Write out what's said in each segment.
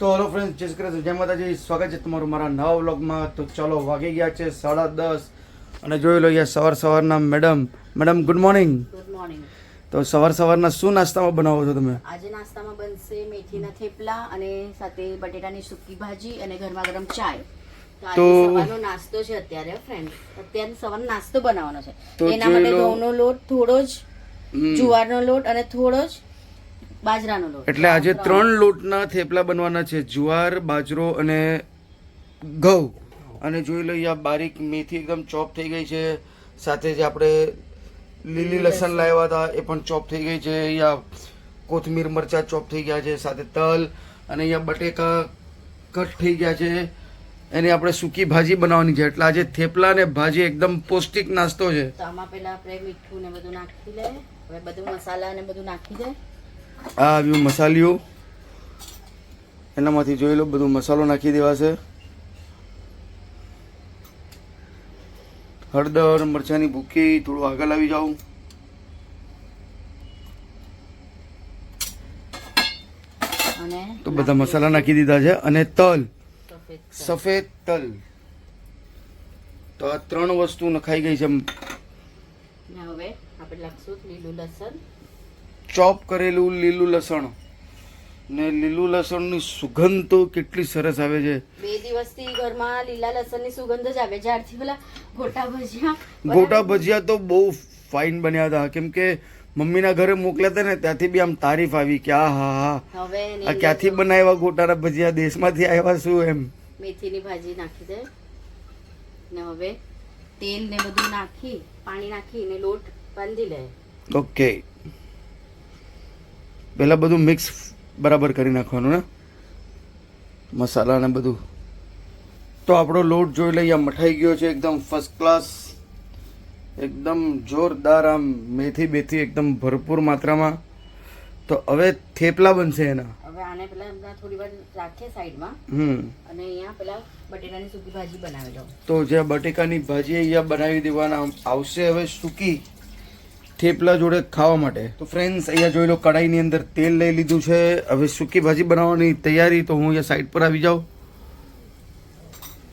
તો hello friend જય શ્રી કૃષ્ણ જય માતાજી સ્વાગત છે તમારું મારા નવા વ્લોગમાં. તો ચાલો વાગી ગયા છે સાડા દસ અને જોઈ લો અહીંયા સવાર સવારના madam. Madam good morning good morning તો સવાર સવારના શું નાસ્તામાં બનાવો છો તમે? આજે નાસ્તામાં બનશે મેથીના થેપલા અને સાથે બટેટાની સૂકી ભાજી અને ગરમા ગરમ ચાય. તો સવારનો નાસ્તો છે અત્યારે ફ્રેન્ડ અત્યારે સવારનો નાસ્તો બનાવવાનો છે. એના માટે. ઘઉંનો લોટ થોડો જ જુવારનો લોટ અને થોડો જ બાજરાનો લોટ. એટલે આજે ત્રણ લોટના થેપલા બનવાના છે. જુવાર બાજરો અને ઘઉં. અને જોઈ લઈએ આ બારીક મેથી એકદમ ચોપ થઈ ગઈ છે. સાથે જે આપણે લીલી લસણ લાવ્યા હતા એ પણ ચોપ થઈ ગઈ છે. અહીંયા કોથમીર મરચા ચોપ થઈ ગયા છે સાથે તલ અને અહીંયા બટેકા કટ થઈ ગયા છે. એની આપણે સૂકી ભાજી બનાવવાની છે. એટલે આજે થેપલા ને ભાજી એકદમ પૌષ્ટિક નાસ્તો છે. તો આમાં પહેલા આપણે મીઠું ને બધું નાખી લે. હવે બધું મસાલા ને બધું નાખી દે. આ આવ્યું મસાલિયું એનામાંથી જોઈ લો બધું મસાલો નાખી દેવાશે હળદર મરચાંની ભૂકી થોડું આગળ આવી જાઉં. તો બધા મસાલા નાખી દીધા છે. અને તલ. સફેદ તલ. તો આ ત્રણ વસ્તુ નખાઈ ગઈ છે. હવે આપણે નાખશું લીલું લસણ. ચોપ કરેલું લીલું લસણ ને લીલું લસણની સુગંધ તો કેટલી સરસ આવે છે. બે દિવસથી ઘરમાં લીલા લસણની સુગંધ જ આવે. જ્યારથી પેલા ગોટા ભજીયા ગોટા ભજીયા તો બહુ ફાઇન બન્યા હતા. કેમ કે મમ્મીના ઘરે મોકલ્યા હતા ને ત્યાંથી બી આમ તારીફ આવી કે આ હા હા. હવે આ ક્યાંથી બનાવ્યા ગોટાના ભજીયા? દેશમાંથી આવ્યા શું એમ? મેથીની ભાજી નાખી દે. ને હવે તેલ ને બધું નાખી પાણી નાખી ને લોટ બાંધી લે. ઓકે પહેલાં બધું મિક્સ બરાબર કરી નાખવાનું ને? મસાલા ને બધું. તો આપણો લોટ જોઈ લઈએ મઠાઈ ગયો છે એકદમ ફર્સ્ટ ક્લાસ એકદમ જોરદાર આમ મેથી બેથી એકદમ ભરપૂર માત્રામાં. તો હવે થેપલા બનશે એના. હવે આને પેલા થોડી વાર રાખીએ સાઈડમાં. હમ. અને અહીંયા પેલા બટેટાની સૂકી ભાજી બનાવી દઉં. તો જે બટેકાની ભાજી અહીંયા બનાવી દેવાના આવશે હવે સૂકી. થેપલા જોડે ખાવા માટે. તો ફ્રેન્ડ્સ અહીંયા જોઈ લો કડાઈની અંદર તેલ લઈ લીધું છે. હવે સૂકી ભાજી બનાવવાની તૈયારી તો હું અહીંયા સાઈડ પર આવી જાઉં.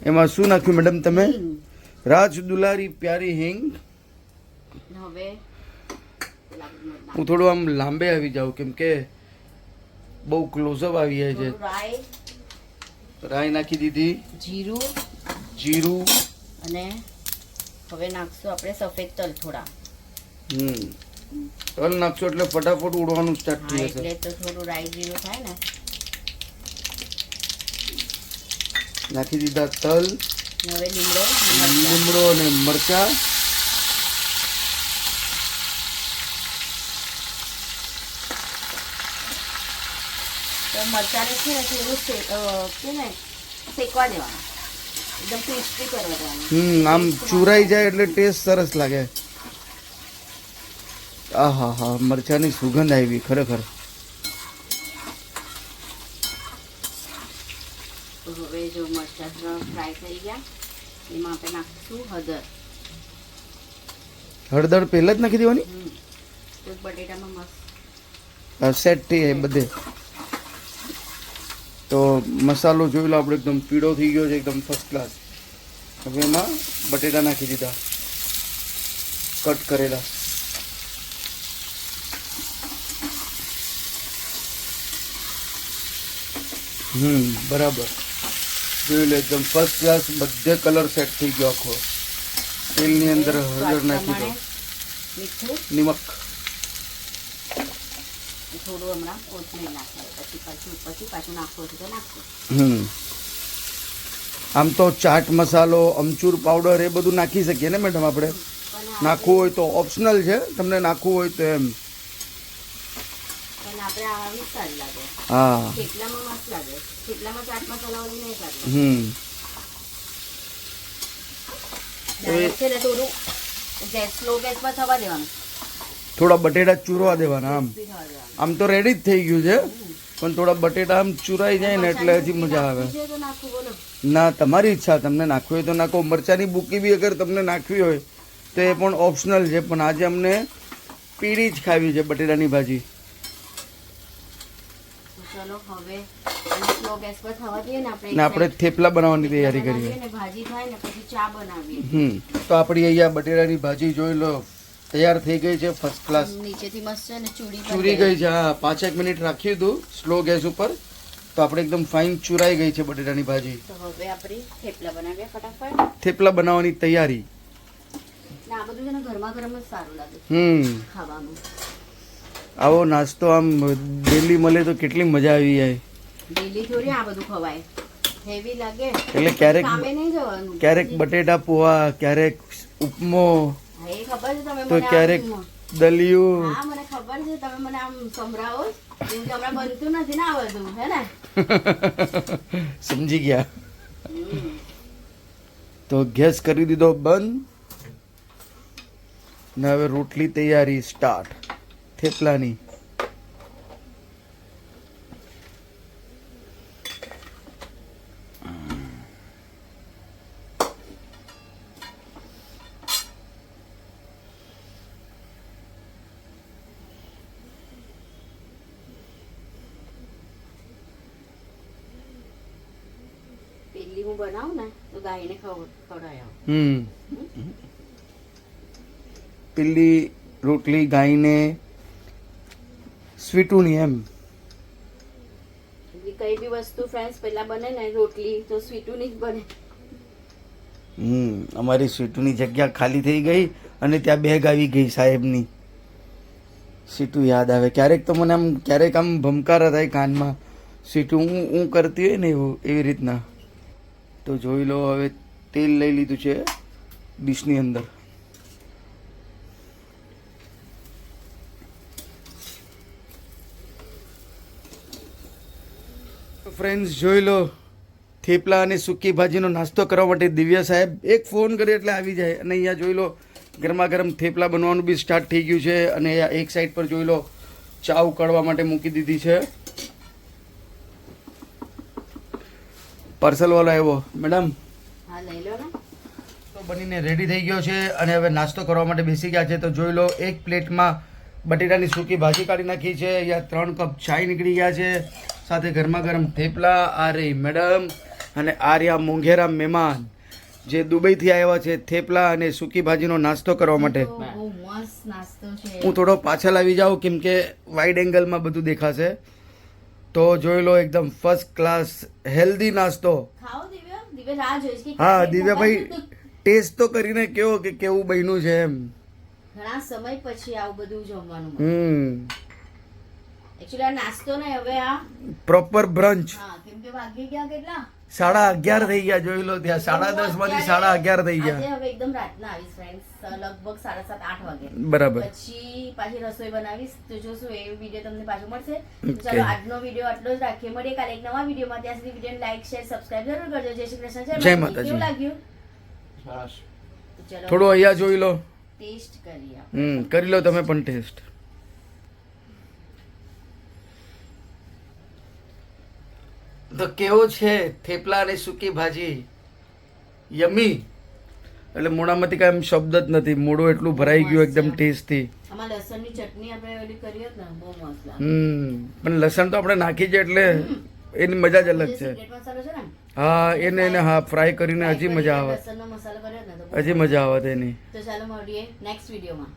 એમાં શું નાખ્યું મેડમ તમે? રાજ દુલારી પ્યારી હિંગ. હવે હું થોડું આમ લાંબે આવી જાઉં કેમ કે બહુ ક્લોઝઅપ આવી જાય છે. રાઈ. રાઈ નાખી દીધી. જીરું. જીરું. અને હવે નાખશું આપણે સફેદ તલ થોડા. હમ. તલ નાખશો એટલે ફટાફટ ઉડવાનું સ્ટાર્ટ થઈ જશે. એટલે થોડું રાઈ જીરું થાય ને. નાખી દીધા તલ હવે લીમડો. લીમડો અને મરચા. તો મરચાંને છે ને થોડું કે ને શેકવા દેવાના. એકદમ ક્રિસ્પી કરવા દેવાનું. હમ આમ ચૂરાઈ જાય એટલે ટેસ્ટ સરસ લાગે. આ હા મરચાની સુગંધ આવી ખરેખર. હવે જો મરચાં ફ્રાય થઈ ગયા એમાં આપણે નાખીશું હળદર. હળદર પહેલા જ નાખી દેવાની? બટેટામાં મસ્ત. સેટ થઈ બધે. તો મસાલો જોઈ લો આપણે એકદમ પીળો થઈ ગયો છે એકદમ ફર્સ્ટ ક્લાસ હવે એમાં બટેટા નાખી દીધા. કટ કરેલા. હમ બરાબર. જોઈ લે એકદમ ફર્સ્ટ ક્લાસ બધે કલર સેટ થઈ ગયો આખો. તેલની અંદર હળદર નાખી દો. નિમક. થોડું હમણાં કોથમીર નાખીએ પછી પાછું ઉપરથી પાછું નાખવું તો નાખવું હમ. આમ તો ચાટ મસાલો અમચૂર પાવડર એ બધું નાખી શકીએ ને મેડમ આપણે? નાખવું હોય તો ઓપ્શનલ છે તમને નાખવું હોય તો એમ. આપણે આવી સારી લાગે. હા. થેપલામાં મસ્ત લાગે. થેપલામાં ચાટ મસાલા વાળી નહીં સારી હમ. છે ને થોડું ગેસ સ્લો ગેસમાં થવા દેવાનું. થોડા બટેટા ચૂરવા દેવાના આમ. આમ તો રેડી જ થઈ ગયું છે પણ થોડા બટેટા આમ ચૂરાઈ જાય ને એટલે હજી મજા આવે. ના તમારી ઈચ્છા તમને નાખવી હોય તો નાખો. મરચાની બુકી બી અગર તમને નાખવી હોય તો એ પણ ઓપ્શનલ છે પણ આજે અમને પીળી જ ખાવી છે બટેટાની ભાજી. ચલો હવે સ્લો ગેસ પર થવા દઈએ ને આપણે ને આપણે થેપલા બનાવવાની તૈયારી કરીએ. ને ભાજી થાય ને પછી ચા બનાવીએ. હમ તો આપણી અહીંયા બટેરાની ભાજી જોઈ લો તૈયાર થઈ ગઈ છે ફર્સ્ટ ક્લાસ નીચેથી મસ્ત છે ને ચૂડી ચૂરી ગઈ. છે હા પાંચેક મિનિટ રાખ્યું હતું સ્લો ગેસ ઉપર. તો આપણે એકદમ ફાઇન ચૂરાઈ ગઈ છે બટેટાની ભાજી. તો હવે આપણે થેપલા બનાવીએ ફટાફટ. થેપલા બનાવવાની તૈયારી. ના આ બધું છે ને ગરમા ગરમ જ સારું લાગે. હમ. ખાવાનું. આવો નાસ્તો આમ ડેલી મળે તો કેટલી મજા આવી જાય. ડેલી થોડી આ બધું ખવાય. હેવી લાગે. એટલે ક્યારેક ક્યારેક બટેટા પોવા ક્યારેક ઉપમો. તો ક્યારેક દલિયું. હા મને ખબર છે. તમે મને આમ સંભળાવો. કેમ કે હમણાં બનતું નથી ને આ બધું હે ને? સમજી ગયા. તો ગેસ કરી દીધો બંધ. ને હવે રોટલી તૈયારી સ્ટાર્ટ થેપલાની. પેલી હું બનાવું ને તો ગાયને ખવ- ખવડાવી હમ. પેલી રોટલી ગાઈને સ્વીટુની એમ. કઈ બી વસ્તુ ફ્રેન્ડ્સ પહેલા બને ને રોટલી તો સ્વીટુની જ બને. હમ અમારી સ્વીટુની જગ્યા ખાલી થઈ ગઈ અને ત્યાં બેગ આવી ગઈ સાહેબની. સીટુ યાદ આવે. ક્યારેક તો મને આમ ક્યારેક આમ ભમકારા થાય કાનમાં. સીટુ હું હું કરતી હોય ને એવું એવી રીતના. તો જોઈ લો હવે તેલ લઈ લીધું છે ડીશની અંદર. ફ્રેન્ડ્સ જોઈ લો. થેપલા અને સૂકી ભાજીનો નાસ્તો કરવા માટે દિવ્યા સાહેબ એક ફોન કરે એટલે આવી જાય. અને અહીંયા જોઈ લો ગરમા ગરમ થેપલા બનવાનું બી સ્ટાર્ટ થઈ ગયું છે. અને એક સાઈડ પર જોઈ લો ચા ઉકાળવા માટે મૂકી દીધી છે. પાર્સલ વાળો આવ્યો. મેડમ તો બનીને રેડી થઈ ગયો છે અને હવે નાસ્તો કરવા માટે બેસી ગયા છે. તો જોઈ લો એક પ્લેટમાં બટેટાની સૂકી ભાજી કાઢી નાખી છે. અહીંયા ત્રણ કપ ચાય નીકળી ગયા છે. સાથે ગરમા ગરમ થેપલા આ રહી મેડમ અને આર્યા મોંઘેરા મહેમાન જે દુબઈથી આવ્યા છે થેપલા અને સૂકી ભાજીનો નાસ્તો કરવા માટે. હું થોડો પાછળ આવી જાઉં કેમ કે વાઇડ એંગલમાં બધું દેખાશે. તો જોઈ લો એકદમ ફર્સ્ટ ક્લાસ હેલ્ધી નાસ્તો. હા દિવ્યાભાઈ ટેસ્ટ તો કરીને કેવો કે કેવું બન્યું છે એમ. ઘણા સમય પછી આવું બધું જમવાનું હમ. એકચ્યુઅલી આ નાસ્તો ને હવે આ પ્રોપર બ્રંચ હા કેમ કે વાગી ગયા કેટલા? સાડા અગિયાર થઈ ગયા જોઈ લો ત્યાં. સાડા દસમાંથી સાડા અગિયાર થઈ ગયા. હવે એકદમ રાતના આવીશ ફ્રેન્ડ્સ લગભગ સાડા સાત આઠ વાગે. બરાબર. પછી પાછી રસોઈ બનાવીશ. તો જોશું એ વીડિયો તમને પાછો મળશે. તો ચાલો આજનો વીડિયો આટલો જ રાખીએ. મળીએ કાલે એક નવા વિડીયોમાં ત્યાં સુધી વીડિયો લાઈક શેર સબસ્ક્રાઇબ જરૂર કરજો. જય શ્રી કૃષ્ણ. જય માતાજી. માતાજી. કેવું લાગ્યું? થોડું અહીંયા જોઈ લો. ટેસ્ટ કરી હમ કરી લો તમે પણ ટેસ્ટ તો કેવો છે થેપલા અને સૂકી ભાજી? યમી. એટલે મોઢામાંથી કાંઈ એમ શબ્દ જ નથી. મોડું એટલું ભરાઈ ગયું એકદમ ટેસ્ટથી હમ. પણ લસણ તો આપણે નાખી છે એટલે એની મજા જ અલગ છે. હા એને એને હા ફ્રાય કરીને હજી મજા આવે. હજી મજા આવે તેની. તો ચાલો મળીએ નેક્સ્ટ વિડીયોમાં